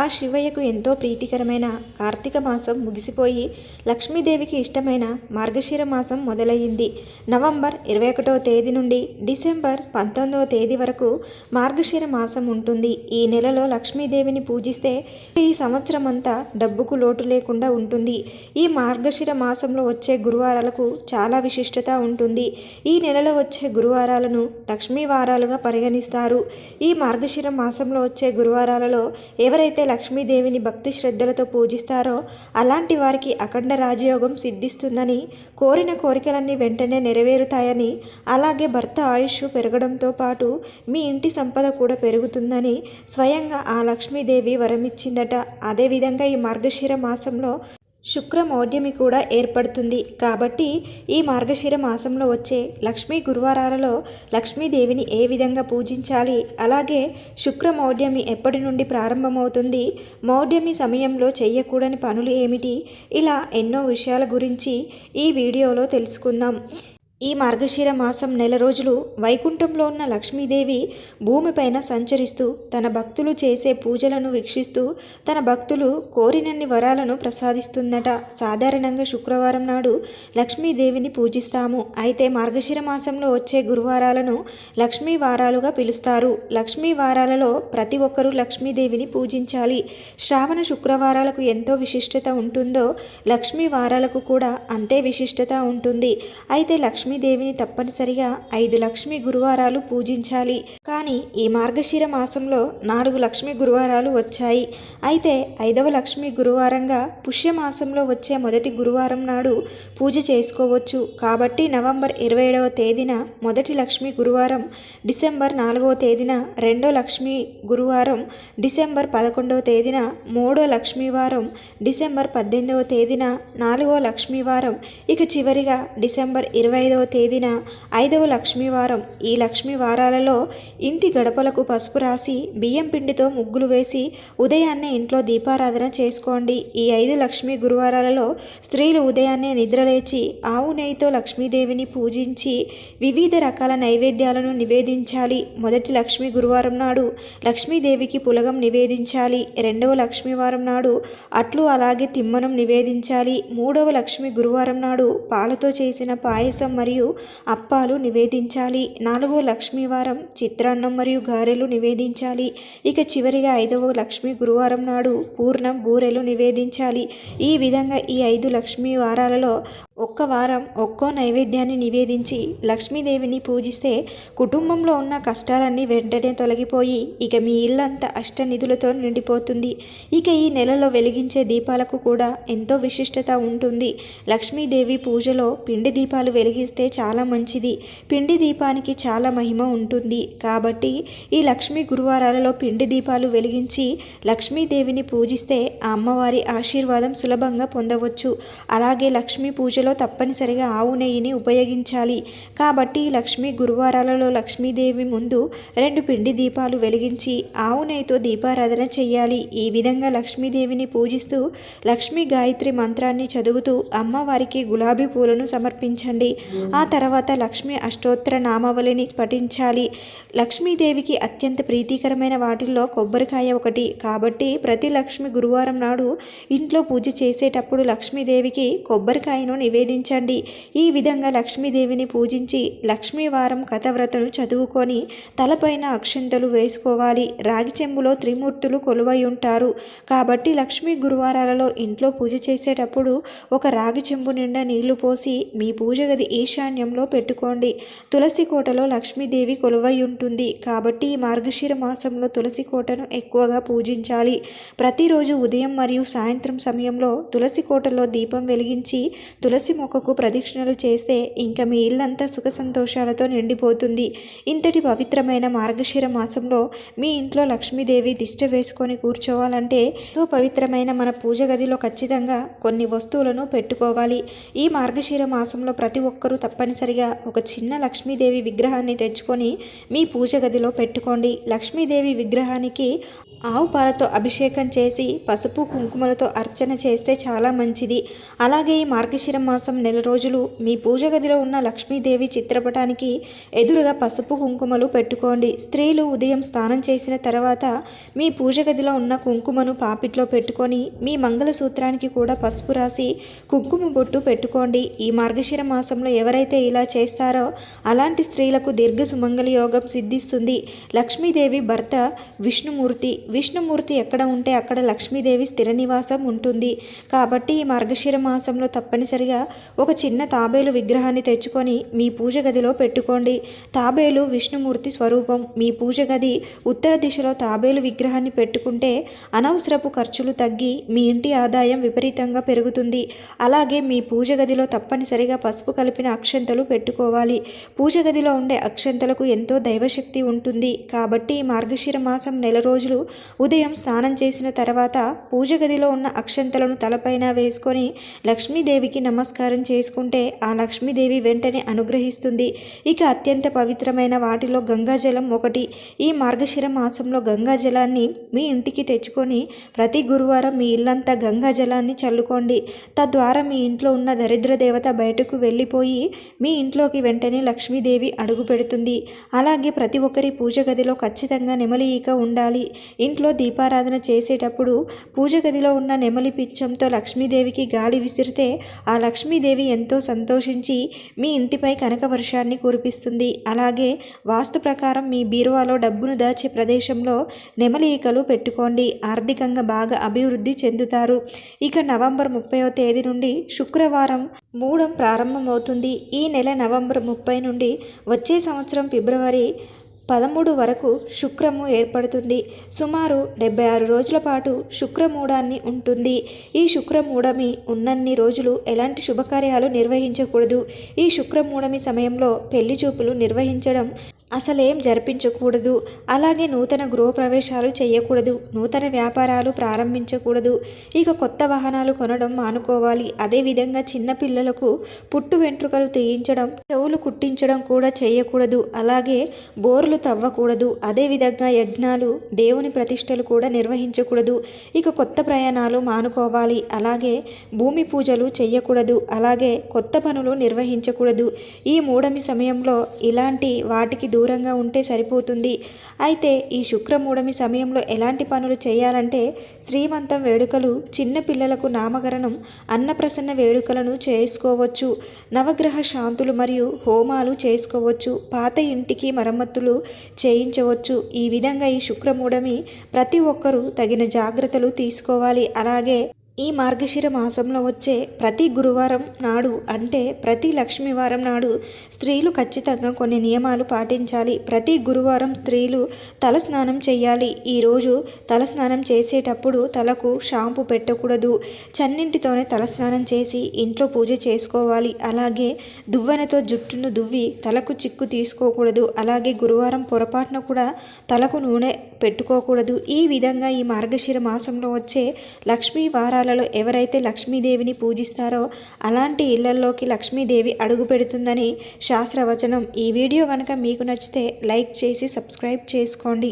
ఆ శివయ్యకు ఎంతో ప్రీతికరమైన కార్తీక మాసం ముగిసిపోయి లక్ష్మీదేవికి ఇష్టమైన మార్గశిర మాసం మొదలయ్యింది. నవంబర్ ఇరవై ఒకటవ తేదీ నుండి డిసెంబర్ పంతొమ్మిదవ తేదీ వరకు మార్గశిర మాసం ఉంటుంది. ఈ నెలలో లక్ష్మీదేవిని పూజిస్తే ఈ సంవత్సరం అంతా డబ్బుకు లోటు లేకుండా ఉంటుంది. ఈ మార్గశిర మాసంలో వచ్చే గురువారాలకు చాలా విశిష్టత ఉంటుంది. ఈ నెలలో వచ్చే గురువారాలను లక్ష్మీ వారాలుగా పరిగణిస్తారు. ఈ మార్గశిర మాసంలో వచ్చే గురువారాలలో ఎవరైతే లక్ష్మీదేవిని భక్తి శ్రద్ధలతో పూజిస్తారో అలాంటి వారికి అఖండ రాజయోగం సిద్ధిస్తుందని కోరిన కోరికలన్నీ వెంటనే నెరవేరుతాయని అలాగే భర్త ఆయుష్ పెరగడంతో పాటు మీ ఇంటి సంపద కూడా పెరుగుతుందని స్వయంగా ఆ లక్ష్మీదేవి వరమిచ్చిందట. అదేవిధంగా ఈ మార్గశిర మాసంలో శుక్రమౌఢ్యమి కూడా ఏర్పడుతుంది. కాబట్టి ఈ మార్గశిర మాసంలో వచ్చే లక్ష్మీ గురువారాలలో లక్ష్మీదేవిని ఏ విధంగా పూజించాలి? అలాగే శుక్రమౌఢ్యమి ఎప్పటి నుండి ప్రారంభమవుతుంది? మౌఢ్యమి సమయంలో చేయకూడని పనులు ఏమిటి? ఇలా ఎన్నో విషయాల గురించి ఈ వీడియోలో తెలుసుకుందాం. ఈ మార్గశిర మాసం నెల రోజులు వైకుంఠంలో ఉన్న లక్ష్మీదేవి భూమిపైన సంచరిస్తూ తన భక్తులు చేసే పూజలను వీక్షిస్తూ తన భక్తులు కోరినన్ని వరాలను ప్రసాదిస్తుందట. సాధారణంగా శుక్రవారం నాడు లక్ష్మీదేవిని పూజిస్తాము. అయితే మార్గశిర మాసంలో వచ్చే గురువారాలను లక్ష్మీ వారాలుగా పిలుస్తారు. లక్ష్మీ వారాలలో ప్రతి ఒక్కరూ లక్ష్మీదేవిని పూజించాలి. శ్రావణ శుక్రవారాలకు ఎంతో విశిష్టత ఉంటుందో లక్ష్మీ వారాలకు కూడా అంతే విశిష్టత ఉంటుంది. అయితే లక్ష్మీదేవిని తప్పనిసరిగా ఐదు లక్ష్మీ గురువారాలు పూజించాలి. కానీ ఈ మార్గశిర మాసంలో నాలుగు లక్ష్మీ గురువారాలు వచ్చాయి. అయితే ఐదవ లక్ష్మీ గురువారంగా పుష్యమాసంలో వచ్చే మొదటి గురువారం నాడు పూజ చేసుకోవచ్చు. కాబట్టి నవంబర్ ఇరవై ఏడవ తేదీన మొదటి లక్ష్మీ గురువారం డిసెంబర్ నాలుగవ తేదీన రెండో లక్ష్మీ గురువారం డిసెంబర్ పదకొండవ తేదీన మూడో లక్ష్మీవారం డిసెంబర్ పద్దెనిమిదవ తేదీన నాలుగో లక్ష్మీవారం ఇక చివరిగా డిసెంబర్ ఇరవై ఐదవ తేదీన ఐదవ లక్ష్మీవారం. ఈ లక్ష్మీవారాలలో ఇంటి గడపలకు పసుపు రాసి బియ్యం పిండితో ముగ్గులు వేసి ఉదయాన్నే ఇంట్లో దీపారాధన చేసుకోండి. ఈ ఐదు లక్ష్మీ గురువారాలలో స్త్రీలు ఉదయాన్నే నిద్రలేచి ఆవు నెయ్యితో లక్ష్మీదేవిని పూజించి వివిధ రకాల నైవేద్యాలను నివేదించాలి. మొదటి లక్ష్మీ గురువారం నాడు లక్ష్మీదేవికి పులగం నివేదించాలి. రెండవ లక్ష్మీవారం నాడు అట్లు అలాగే తిమ్మనం నివేదించాలి. మూడవ లక్ష్మీ గురువారం నాడు పాలతో చేసిన పాయసం మరియు అప్పాలు నివేదించాలి. నాలుగవ లక్ష్మీవారం చిత్రాన్నం మరియు గారెలు నివేదించాలి. ఇక చివరిగా ఐదవ లక్ష్మి గురువారం నాడు పూర్ణం బూరెలు నివేదించాలి. ఈ విధంగా ఈ ఐదు లక్ష్మీ వారాలలో ఒక్క వారం ఒక్కో నైవేద్యాన్ని నివేదించి లక్ష్మీదేవిని పూజిస్తే కుటుంబంలో ఉన్న కష్టాలన్నీ వెంటనే తొలగిపోయి ఇక మీ ఇల్లంతా అష్టనిధులతో నిండిపోతుంది. ఇక ఈ నెలలో వెలిగించే దీపాలకు కూడా ఎంతో విశిష్టత ఉంటుంది. లక్ష్మీదేవి పూజలో పిండి దీపాలు వెలిగిస్తే చాలా మంచిది. పిండి దీపానికి చాలా మహిమ ఉంటుంది. కాబట్టి ఈ లక్ష్మీ గురువారాలలో పిండి దీపాలు వెలిగించి లక్ష్మీదేవిని పూజిస్తే ఆ అమ్మవారి ఆశీర్వాదం సులభంగా పొందవచ్చు. అలాగే లక్ష్మీ పూజ పూజలో తప్పనిసరిగా ఆవు నెయ్యిని ఉపయోగించాలి. కాబట్టి లక్ష్మీ గురువారాలలో లక్ష్మీదేవి ముందు రెండు పిండి దీపాలు వెలిగించి ఆవు నెయ్యితో దీపారాధన చేయాలి ఈ విధంగా లక్ష్మీదేవిని పూజిస్తూ లక్ష్మీ గాయత్రి మంత్రాన్ని చదువుతూ అమ్మవారికి గులాబీ పూలను సమర్పించండి. ఆ తర్వాత లక్ష్మీ అష్టోత్తర నామావళిని పఠించాలి. లక్ష్మీదేవికి అత్యంత ప్రీతికరమైన వాటిల్లో కొబ్బరికాయ ఒకటి. కాబట్టి ప్రతి లక్ష్మి గురువారం నాడు ఇంట్లో పూజ చేసేటప్పుడు లక్ష్మీదేవికి కొబ్బరికాయను నివేదించండి. ఈ విధంగా లక్ష్మీదేవిని పూజించి లక్ష్మీవారం కథవ్రతను చదువుకొని తలపైన అక్షంతలు వేసుకోవాలి. రాగి చెంబులో త్రిమూర్తులు కొలువై ఉంటారు. కాబట్టి లక్ష్మీ గురువారాలలో ఇంట్లో పూజ చేసేటప్పుడు ఒక రాగి చెంబు నిండా నీళ్ళు పోసి మీ పూజ గది ఈశాన్యంలో పెట్టుకోండి. తులసి కోటలో లక్ష్మీదేవి కొలువై ఉంటుంది. కాబట్టి ఈ మార్గశిర మాసంలో తులసి కోటను ఎక్కువగా పూజించాలి. ప్రతిరోజు ఉదయం మరియు సాయంత్రం సమయంలో తులసి కోటలో దీపం వెలిగించి తులసి మొక్కకు ప్రదక్షిణలు చేస్తే ఇంకా మీ ఇల్లంతా సుఖ సంతోషాలతో నిండిపోతుంది. ఇంతటి పవిత్రమైన మార్గశిర మాసంలో మీ ఇంట్లో లక్ష్మీదేవి దిష్ట వేసుకొని కూర్చోవాలంటే ఎంతో పవిత్రమైన మన పూజ గదిలో ఖచ్చితంగా కొన్ని వస్తువులను పెట్టుకోవాలి. ఈ మార్గశిర మాసంలో ప్రతి ఒక్కరూ తప్పనిసరిగా ఒక చిన్న లక్ష్మీదేవి విగ్రహాన్ని తెచ్చుకొని మీ పూజ గదిలో పెట్టుకోండి. లక్ష్మీదేవి విగ్రహానికి ఆవు పాలతో అభిషేకం చేసి పసుపు కుంకుమలతో అర్చన చేస్తే చాలా మంచిది. అలాగే ఈ మార్గశిర మాసం నెల రోజులు మీ పూజ గదిలో ఉన్న లక్ష్మీదేవి చిత్రపటానికి ఎదురుగా పసుపు కుంకుమలు పెట్టుకోండి. స్త్రీలు ఉదయం స్నానం చేసిన తర్వాత మీ పూజ గదిలో ఉన్న కుంకుమను పాపిట్లో పెట్టుకొని మీ మంగళసూత్రానికి కూడా పసుపు రాసి కుంకుమ బొట్టు పెట్టుకోండి. ఈ మార్గశిర మాసంలో ఎవరైతే ఇలా చేస్తారో అలాంటి స్త్రీలకు దీర్ఘ సుమంగళి యోగం సిద్ధిస్తుంది. లక్ష్మీదేవి భర్త విష్ణుమూర్తి. విష్ణుమూర్తి ఎక్కడ ఉంటే అక్కడ లక్ష్మీదేవి స్థిర నివాసం ఉంటుంది. కాబట్టి ఈ మార్గశిర మాసంలో తప్పనిసరిగా ఒక చిన్న తాబేలు విగ్రహాన్ని తెచ్చుకొని మీ పూజ గదిలో పెట్టుకోండి. తాబేలు విష్ణుమూర్తి స్వరూపం. మీ పూజ గది ఉత్తర దిశలో తాబేలు విగ్రహాన్ని పెట్టుకుంటే అనవసరపు ఖర్చులు తగ్గి మీ ఇంటి ఆదాయం విపరీతంగా పెరుగుతుంది. అలాగే మీ పూజ గదిలో తప్పనిసరిగా పసుపు కలిపిన అక్షంతలు పెట్టుకోవాలి. పూజ గదిలో ఉండే అక్షంతలకు ఎంతో దైవశక్తి ఉంటుంది. కాబట్టి మార్గశిర మాసం నెల రోజులు ఉదయం స్నానం చేసిన తర్వాత పూజ గదిలో ఉన్న అక్షంతలను తలపైన వేసుకొని లక్ష్మీదేవికి నమస్కారం చేసుకుంటే ఆ లక్ష్మీదేవి వెంటనే అనుగ్రహిస్తుంది. ఇక అత్యంత పవిత్రమైన వాటిలో గంగాజలం ఒకటి. ఈ మార్గశిర మాసంలో గంగాజలాన్ని మీ ఇంటికి తెచ్చుకొని ప్రతి గురువారం మీ ఇల్లంతా గంగాజలాన్ని చల్లుకోండి. తద్వారా మీ ఇంట్లో ఉన్న దరిద్ర దేవత బయటకు వెళ్ళిపోయి మీ ఇంట్లోకి వెంటనే లక్ష్మీదేవి అడుగు పెడుతుంది. అలాగే ప్రతి ఒక్కరి పూజ గదిలో ఖచ్చితంగా నెమలి ఈక ఉండాలి. ఇంట్లో దీపారాధన చేసేటప్పుడు పూజ గదిలో ఉన్న నెమలి పిచ్చంతో లక్ష్మీదేవికి గాలి విసిరితే ఆ లక్ష్మీదేవి ఎంతో సంతోషించి మీ ఇంటిపై కనక వర్షాన్ని కురిపిస్తుంది. అలాగే వాస్తు ప్రకారం మీ బీరువాలో డబ్బును దాచే ప్రదేశంలో నెమలీకలు పెట్టుకోండి. ఆర్థికంగా బాగా అభివృద్ధి చెందుతారు. ఇక నవంబర్ ముప్పైవ తేదీ నుండి శుక్రవారం మూడం ప్రారంభమవుతుంది. ఈ నెల నవంబర్ ముప్పై నుండి వచ్చే సంవత్సరం ఫిబ్రవరి పదమూడు వరకు శుక్రము ఏర్పడుతుంది. సుమారు డెబ్బై ఆరు రోజుల పాటు శుక్రమూడాన్ని ఉంటుంది. ఈ శుక్రమూఢమి ఉన్నన్ని రోజులు ఎలాంటి శుభకార్యాలు నిర్వహించకూడదు. ఈ శుక్రమూఢమి సమయంలో పెళ్ళి చూపులు నిర్వహించడం అసలేం జరిపించకూడదు. అలాగే నూతన గృహప్రవేశాలు చేయకూడదు. నూతన వ్యాపారాలు ప్రారంభించకూడదు. ఇక కొత్త వాహనాలు కొనడం మానుకోవాలి. అదేవిధంగా చిన్నపిల్లలకు పుట్టు వెంట్రుకలు తీయించడం చెవులు కుట్టించడం కూడా చేయకూడదు. అలాగే బోర్లు తవ్వకూడదు. అదేవిధంగా యజ్ఞాలు దేవుని ప్రతిష్టలు కూడా నిర్వహించకూడదు. ఇక కొత్త ప్రయాణాలు మానుకోవాలి. అలాగే భూమి పూజలు చేయకూడదు అలాగే కొత్త పనులు నిర్వహించకూడదు. ఈ మూడమి సమయంలో ఇలాంటి వాటికి దూరం దూరంగా ఉంటే సరిపోతుంది. అయితే ఈ శుక్రమూడమి సమయంలో ఎలాంటి పనులు చేయాలంటే శ్రీమంతం వేడుకలు చిన్న పిల్లలకు నామకరణం అన్నప్రసన్న వేడుకలను చేసుకోవచ్చు. నవగ్రహ శాంతులు మరియు హోమాలు చేసుకోవచ్చు. పాత ఇంటికి మరమ్మతులు చేయించవచ్చు. ఈ విధంగా ఈ శుక్రమూడమి ప్రతి ఒక్కరూ తగిన జాగ్రత్తలు తీసుకోవాలి. అలాగే ఈ మార్గశిర మాసంలో వచ్చే ప్రతి గురువారం నాడు అంటే ప్రతి లక్ష్మీవారం నాడు స్త్రీలు ఖచ్చితంగా కొన్ని నియమాలు పాటించాలి. ప్రతి గురువారం స్త్రీలు తల స్నానం చేయాలి. ఈరోజు తల స్నానం చేసేటప్పుడు తలకు షాంపూ పెట్టకూడదు. చన్నింటితోనే తల స్నానం చేసి ఇంట్లో పూజ చేసుకోవాలి. అలాగే దువ్వెనతో జుట్టును దువ్వి తలకు చిక్కు తీసుకోకూడదు. అలాగే గురువారం పొరపాటున కూడా తలకు నూనె పెట్టుకోకూడదు. ఈ విధంగా ఈ మార్గశిర మాసంలో వచ్చే లక్ష్మీ వారాలలో ఎవరైతే లక్ష్మీదేవిని పూజిస్తారో అలాంటి ఇళ్ళల్లోకి లక్ష్మీదేవి అడుగు పెడుతుందని శాస్త్రవచనం. ఈ వీడియో కనుక మీకు నచ్చితే లైక్ చేసి సబ్స్క్రైబ్ చేసుకోండి.